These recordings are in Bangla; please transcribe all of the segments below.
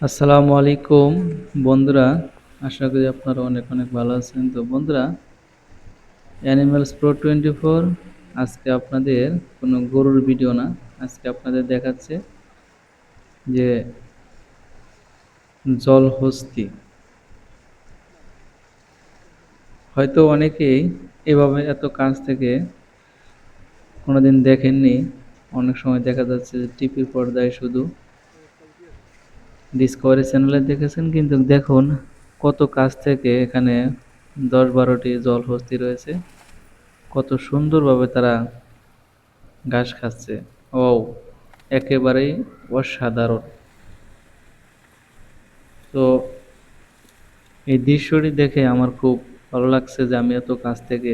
আসসালামু আলাইকুম। বন্ধুরা, আশা করি আপনারা অনেক অনেক ভালো আছেন। তো বন্ধুরা অ্যানিম্যালস প্রো টোয়েন্টি ফোর আজকে আপনাদের কোনো গরুর ভিডিও না। আজকে আপনাদের দেখাচ্ছে যে জলহস্তি হয়তো অনেকেই এভাবে এত কাছ থেকে কোনোদিন দেখেননি। অনেক সময় দেখা যাচ্ছে যে টিভির পর্দায় শুধু ডিসকভারি চ্যানেলে দেখেছেন, কিন্তু দেখুন কত কাছ থেকে এখানে দশ বারোটি জল জলহস্তি রয়েছে। কত সুন্দরভাবে তারা ঘাস খাচ্ছে। ও একেবারেই অসাধারণ। তো এই দৃশ্যটি দেখে আমার খুব ভালো লাগছে যে আমি এত কাছ থেকে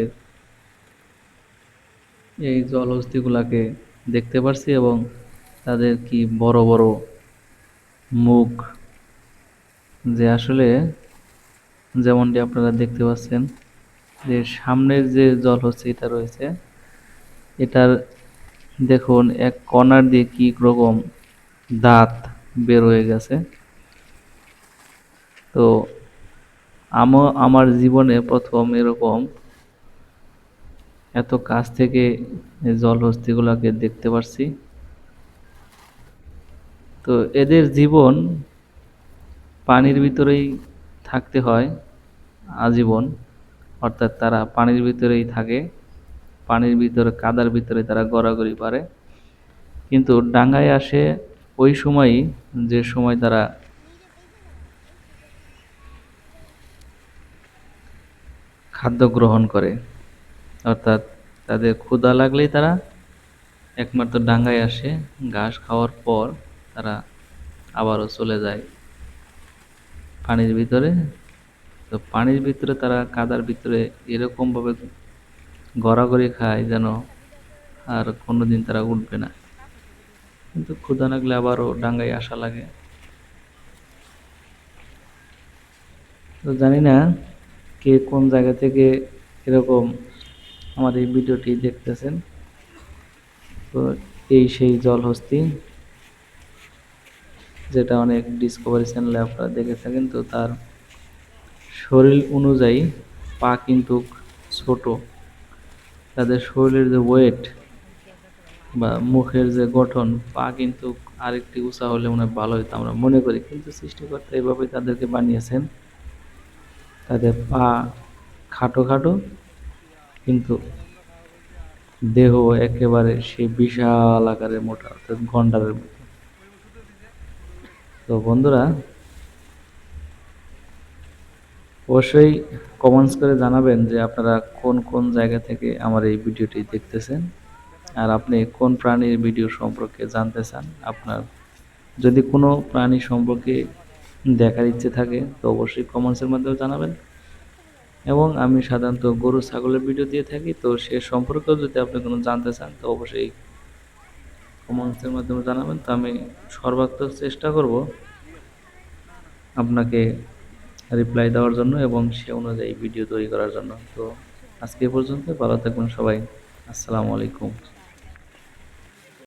এই জলহস্তিগুলাকে দেখতে পারছি এবং তাদের কি বড় বড় মুখ, যে আসলে যেমনটি আপনারা দেখতে পাচ্ছেন, যে সামনের যে জলহস্তিটা রয়েছে, এটার দেখুন এক কর্নার দিয়ে কি রকম দাঁত বের হয়ে গেছে। তো আমার জীবনে প্রথম এরকম এত কাছ থেকে জলহস্তিগুলোকে দেখতে পারছি। তো এদের জীবন পানির ভিতরেই থাকতে হয়, আজীবন। অর্থাৎ তারা পানির ভিতরেই থাকে, পানির ভিতরে, কাদার ভিতরে তারা গড়াগড়ি পারে। কিন্তু ডাঙ্গায় আসে ওই সময়ই যে সময় তারা খাদ্য গ্রহণ করে। অর্থাৎ তাদের ক্ষুধা লাগলেই তারা একমাত্র ডাঙ্গায় আসে, ঘাস খাওয়ার পর তারা আবারও চলে যায় পানির ভিতরে। তো পানির ভিতরে তারা কাদার ভিতরে এরকমভাবে গড়াগড়ি খায় যেন আর কোনো দিন তারা উঠবে না। কিন্তু ক্ষুধা লাগলে আবারও ডাঙ্গায় আসা লাগে। তো জানি না কে কোন জায়গা থেকে এরকম আমার এই ভিডিওটি দেখতেছেন। তো এই সেই জলহস্তি। যেটা অনেক ডিসকভারি চ্যানেলে আপনারা দেখে থাকেন, তো তার শরীর অনুযায়ী পা কিন্তু ছোট। তাদের শরীরের যে ওয়েট বা মুখের যে গঠন, পা কিন্তু আরেকটি উঁচা হলে মনে হয় ভালো হতো আমরা মনে করি। কিন্তু সৃষ্টিকর্তা এভাবে তাদেরকে বানিয়েছেন। তাদের পা খাটো খাটো, কিন্তু দেহ একেবারে সেই বিশাল আকারের মোটা, অর্থাৎ গন্ডারের মতো। তো বন্ধুরা, অবশ্যই কমেন্টস করে জানাবেন যে আপনারা কোন কোন জায়গা থেকে আমার এই ভিডিওটি দেখতেছেন আর আপনি কোন প্রাণীর ভিডিও সম্পর্কে জানতে চান। আপনার যদি কোনো প্রাণী সম্পর্কে দেখার ইচ্ছে থাকে, তো অবশ্যই কমেন্টসের মাধ্যমে জানাবেন। এবং আমি সাধারণত গরু, ছাগলের ভিডিও দিয়ে থাকি, তো সে সম্পর্কেও যদি আপনি কোনো জানতে চান, তো অবশ্যই কমেন্টসের মাধ্যমে জানাবেন, তো আমি সর্বাত্মক চেষ্টা করব আপনাকে রিপ্লাই দেওয়ার জন্য এবং সে অনুযায়ী ভিডিও তৈরি করার জন্য। তো আজকে পর্যন্ত ভালো থাকবেন সবাই। আসসালামু আলাইকুম।